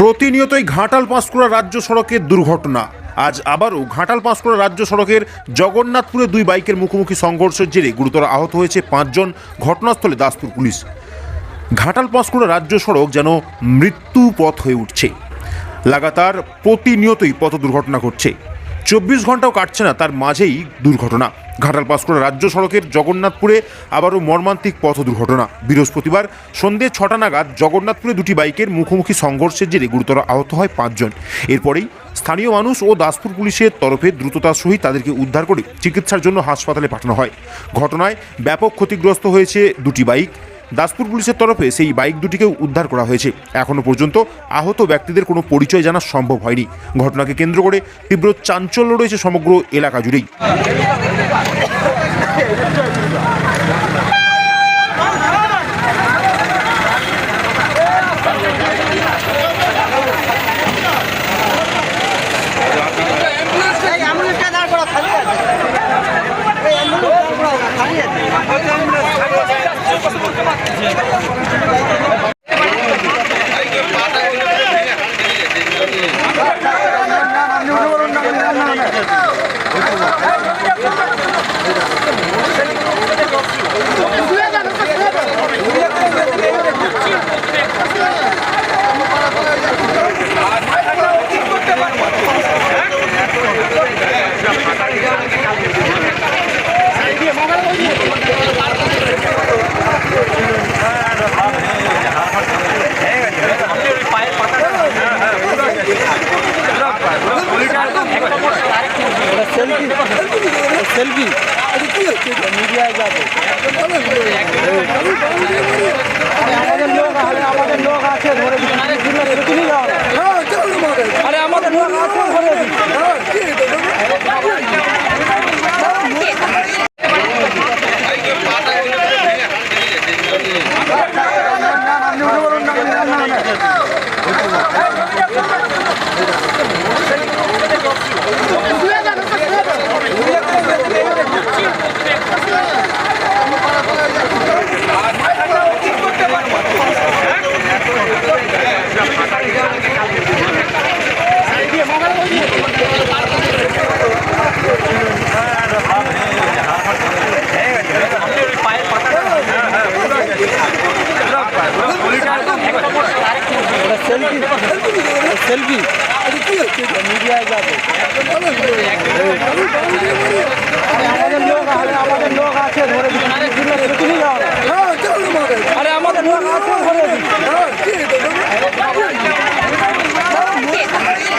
প্রতিনিয়তই ঘাটাল পাঁশকুড়া রাজ্য সড়কের দুর্ঘটনা। আজ আবারও ঘাটাল পাঁশকুড়া রাজ্য সড়কের জগন্নাথপুরে দুই বাইকের মুখোমুখি সংঘর্ষের জেরে গুরুতর আহত হয়েছে পাঁচজন, ঘটনাস্থলে দাসপুর পুলিশ। ঘাটাল পাঁশকুড়া রাজ্য সড়ক যেন মৃত্যু পথ হয়ে উঠছে। লাগাতার প্রতিনিয়তই পথ দুর্ঘটনা ঘটছে। চব্বিশ ঘন্টাও কাটছে না, তার মাঝেই দুর্ঘটনা। ঘাটাল পাঁশকুড়া রাজ্য সড়কের জগন্নাথপুরে আবারও মর্মান্তিক পথ দুর্ঘটনা। বৃহস্পতিবার সন্ধ্যে ছটা নাগাদ জগন্নাথপুরে দুটি বাইকের মুখোমুখি সংঘর্ষের জেরে গুরুতর আহত হয় পাঁচজন। এরপরেই স্থানীয় মানুষ ও দাসপুর পুলিশের তরফে দ্রুততার সহিত তাদেরকে উদ্ধার করে চিকিৎসার জন্য হাসপাতালে পাঠানো হয়। ঘটনায় ব্যাপক ক্ষতিগ্রস্ত হয়েছে দুটি বাইক। দাসপুর পুলিশের তরফে সেই বাইক দুটিকেও উদ্ধার করা হয়েছে। এখনও পর্যন্ত আহত ব্যক্তিদের কোনো পরিচয় জানা সম্ভব হয়নি। ঘটনাকে কেন্দ্র করে তীব্র চাঞ্চল্য রয়েছে সমগ্র এলাকা জুড়েই। সেলফি মিডিয়ায় যাবে আমাদের লোক আমাদের লোক আছে, ধরে তুমি যাও। আরে, আমাদের লোক আছে, ধরে দিচ্ছি সেলফি। মিডিয়ায় যাবে আমাদের লোক আমাদের লোক আছে ধরে না। আরে আমাদের লোক আছে ধরে